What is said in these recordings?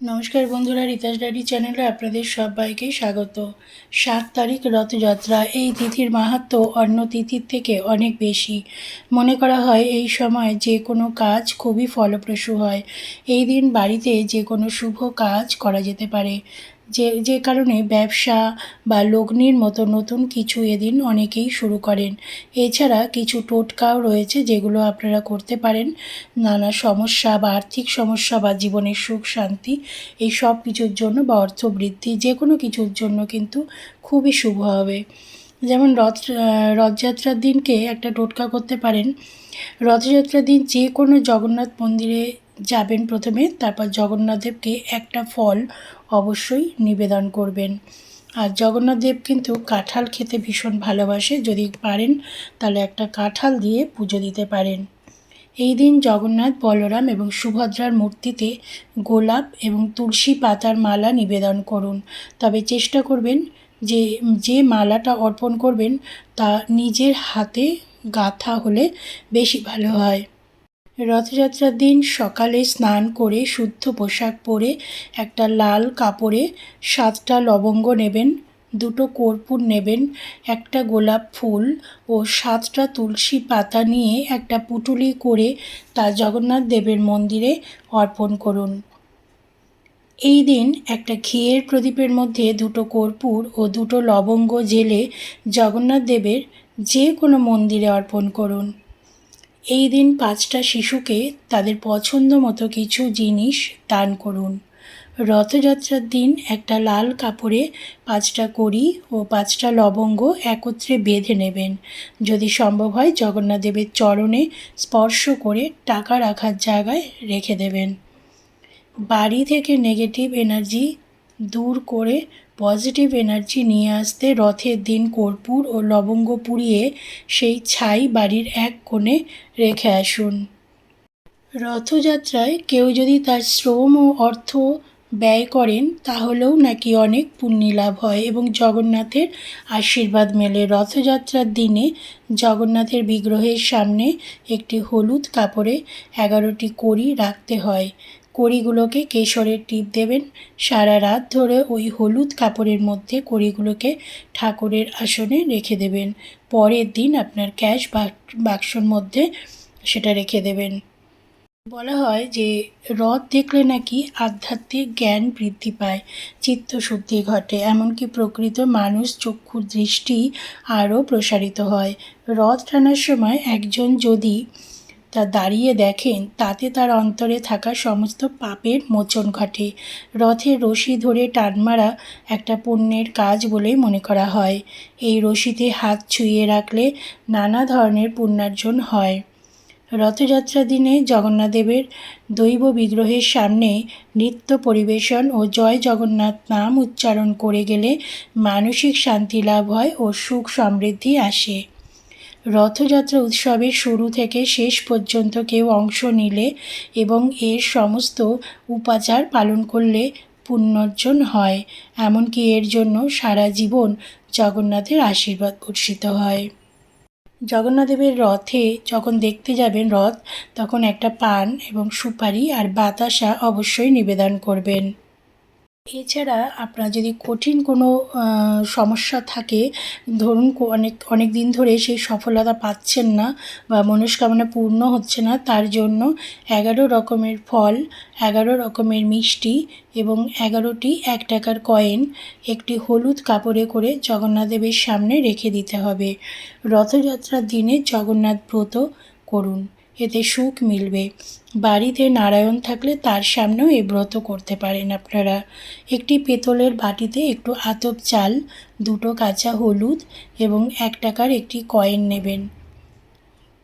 নমস্কার বন্ধুরা, রিতাস ডাডি চ্যানেলে আপনাদের সবাইকে স্বাগত। সাত তারিখ রথযাত্রা, এই তিথির মাহাত্ম অন্য তিথির থেকে অনেক বেশি। মনে করা হয় এই সময় যে কোনো কাজ খুবই ফলপ্রসূ হয়। এই দিন বাড়িতে যে কোনো শুভ কাজ করা যেতে পারে। যে যে কারণে ব্যবসা বা লগ্নির মতো নতুন কিছু এদিন অনেকেই শুরু করেন। এছাড়া কিছু টোটকাও রয়েছে যেগুলো আপনারা করতে পারেন। নানা সমস্যা বা আর্থিক সমস্যা বা জীবনের সুখ, শান্তি এই সব কিছুর জন্য বা অর্থবৃদ্ধি যে কোনো কিছুর জন্য কিন্তু খুবই শুভ হবে। যেমন রথ রথযাত্রার দিনকে একটা টোটকা করতে পারেন। রথযাত্রার দিন যে কোনো জগন্নাথ মন্দিরে যাবেন প্রথমে, তারপর জগন্নাথদেবকে একটা ফল অবশ্যই নিবেদন করবেন। আর জগন্নাথ দেব কিন্তু কাঁঠাল খেতে ভীষণ ভালোবাসে। যদি পারেন, তাহলে একটা কাঁঠাল দিয়ে পুজো দিতে পারেন। এই দিন জগন্নাথ, বলরাম এবং সুভদ্রার মূর্তিতে গোলাপ এবং তুলসী পাতার মালা নিবেদন করুন। তবে চেষ্টা করবেন যে যে মালাটা অর্পণ করবেন, তা নিজের হাতে গাঁথা হলে বেশি ভালো হয়। রথযাত্রার দিন সকালে স্নান করে শুদ্ধ পোশাক পরে একটা লাল কাপড়ে সাতটা লবঙ্গ নেবেন, দুটো কর্পূর নেবেন, একটা গোলাপ ফুল ও সাতটা তুলসী পাতা নিয়ে একটা পুটুলি করে তা জগন্নাথ দেবের মন্দিরে অর্পণ করুন। এই দিন একটা ঘিয়ের প্রদীপের মধ্যে দুটো কর্পূর ও দুটো লবঙ্গ জেলে জগন্নাথ দেবের যে কোনো মন্দিরে অর্পণ করুন। এই দিন পাঁচটা শিশুকে তাদের পছন্দ মতো কিছু জিনিস দান করুন। রথযাত্রার দিন একটা লাল কাপড়ে পাঁচটা কড়ি ও পাঁচটা লবঙ্গ একত্রে বেঁধে নেবেন। যদি সম্ভব হয় জগন্নাথ দেবের চরণে স্পর্শ করে টাকা রাখার জায়গায় রেখে দেবেন। বাড়ি থেকে নেগেটিভ এনার্জি দূর করে পজিটিভ এনার্জি নিয়ে আসতে রথের দিন কর্পূর ও লবঙ্গ পুড়িয়ে সেই ছাই বাড়ির এক কোণে রেখে আসুন। রথযাত্রায় কেউ যদি তার শ্রম ও অর্থ ব্যয় করেন, তাহলেও নাকি অনেক পুণ্যি লাভ হয় এবং জগন্নাথের আশীর্বাদ মেলে। রথযাত্রার দিনে জগন্নাথের বিগ্রহের সামনে একটি হলুদ কাপড়ে এগারোটি কড়ি রাখতে হয়। কড়িগুলোকে কেশরের টিপ দেবেন। সারা রাত ধরে ওই হলুদ কাপড়ের মধ্যে কড়িগুলোকে ঠাকুরের আসনে রেখে দেবেন। পরের দিন আপনার ক্যাশ বাক্সর মধ্যে সেটা রেখে দেবেন। বলা হয় যে, রথ দেখলে নাকি আধ্যাত্মিক জ্ঞান বৃদ্ধি পায়, চিত্তশুদ্ধি ঘটে, এমনকি প্রকৃত মানুষ চক্ষুর দৃষ্টি আরও প্রসারিত হয়। রথ টানার সময় একজন যদি তা দাঁড়িয়ে দেখেন, তাতে তার অন্তরে থাকা সমস্ত পাপের মোচন ঘটে। রথের রশি ধরে টান মারা একটা পুণ্যের কাজ বলেই মনে করা হয়। এই রশিতে হাত ছুঁয়ে রাখলে নানা ধরনের পুণ্যার্জন হয়। রথযাত্রা দিনে জগন্নাথদেবের দৈব বিগ্রহের সামনে নৃত্য পরিবেশন ও জয় জগন্নাথ নাম উচ্চারণ করে গেলে মানসিক শান্তি লাভ হয় ও সুখ সমৃদ্ধি আসে। রথযাত্রা উৎসবের শুরু থেকে শেষ পর্যন্ত কেউ অংশ নিলে এবং এর সমস্ত উপাচার পালন করলে পুণ্যর্জন হয়, এমনকি এর জন্য সারা জীবন জগন্নাথের আশীর্বাদ বর্ষিত হয়। জগন্নাথদেবের রথে যখন দেখতে যাবেন রথ, তখন একটা পান এবং সুপারি আর বাতাসা অবশ্যই নিবেদন করবেন। এছাড়া আপনার যদি কঠিন কোনো সমস্যা থাকে, ধরুন অনেক অনেক দিন ধরে সেই সফলতা পাচ্ছেন না বা মনস্কামনা পূর্ণ হচ্ছে না, তার জন্য এগারো রকমের ফল, এগারো রকমের মিষ্টি এবং এগারোটি এক টাকার কয়েন, একটি হলুদ কাপড়ে করে জগন্নাথ দেবের সামনে রেখে দিতে হবে। রথযাত্রার দিনে জগন্নাথ ব্রত করুন। এতে সুখ মিলবে। বাড়িতে নারায়ণ থাকলে তার সামনেও এই ব্রত করতে পারেন আপনারা। একটি পেতলের বাটিতে একটু আতপ চাল, দুটো কাঁচা হলুদ এবং এক টাকার একটি কয়েন নেবেন।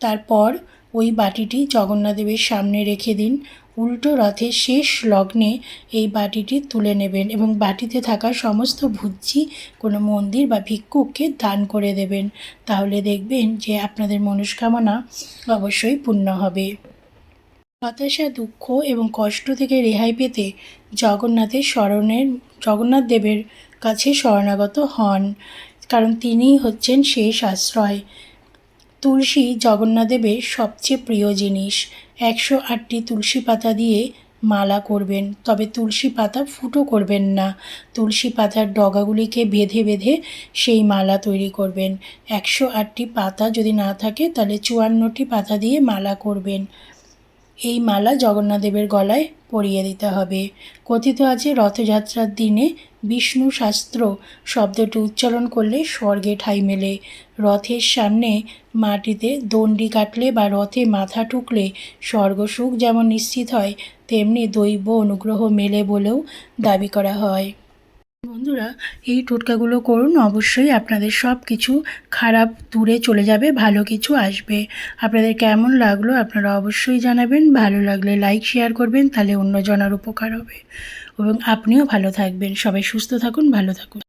তারপর ওই বাটিটি জগন্নাথদেবের সামনে রেখে দিন। উল্টো রথের শেষ লগ্নে এই বাটিটি তুলে নেবেন এবং বাটিতে থাকা সমস্ত ভুজ্জি কোনো মন্দির বা ভিক্ষুককে দান করে দেবেন। তাহলে দেখবেন যে আপনাদের মনস্কামনা অবশ্যই পূর্ণ হবে। হতাশা, দুঃখ এবং কষ্ট থেকে রেহাই পেতে জগন্নাথের স্মরণের জগন্নাথ দেবের কাছে শরণাগত হন, কারণ তিনিই হচ্ছেন শেষ আশ্রয়। তুলসী জগন্নাথদেবের সবচেয়ে প্রিয় জিনিস। একশো আটটি তুলসী পাতা দিয়ে মালা করবেন, তবে তুলসী পাতা ফুটো করবেন না। তুলসী পাতার ডগাগুলিকে বেঁধে বেঁধে সেই মালা তৈরি করবেন। একশো আটটি পাতা যদি না থাকে, তাহলে চুয়ান্নটি পাতা দিয়ে মালা করবেন। এই মালা জগন্নাথদেবের গলায় পরিয়ে দিতে হবে। কথিত আছে, রথযাত্রার দিনে বিষ্ণু শাস্ত্র শব্দটি উচ্চারণ করলে স্বর্গে ঠাঁই মেলে। রথের সামনে মাটিতে দণ্ডি কাটলে বা রথে মাথা ঠুকলে স্বর্গসুখ যেমন নিশ্চিত হয়, তেমনি দৈব অনুগ্রহ মেলে বলেও দাবি করা হয়। বন্ধুরা, এই টোটকাগুলো করুন, অবশ্যই আপনাদের সব কিছু খারাপ দূরে চলে যাবে, ভালো কিছু আসবে। আপনাদের কেমন লাগল আপনারা অবশ্যই জানাবেন, ভালো লাগলে লাইক শেয়ার করবেন, তাহলে অন্য জনার উপকার হবে। এবং আপনিও ভালো থাকবেন। সবাই সুস্থ থাকুন, ভালো থাকুন।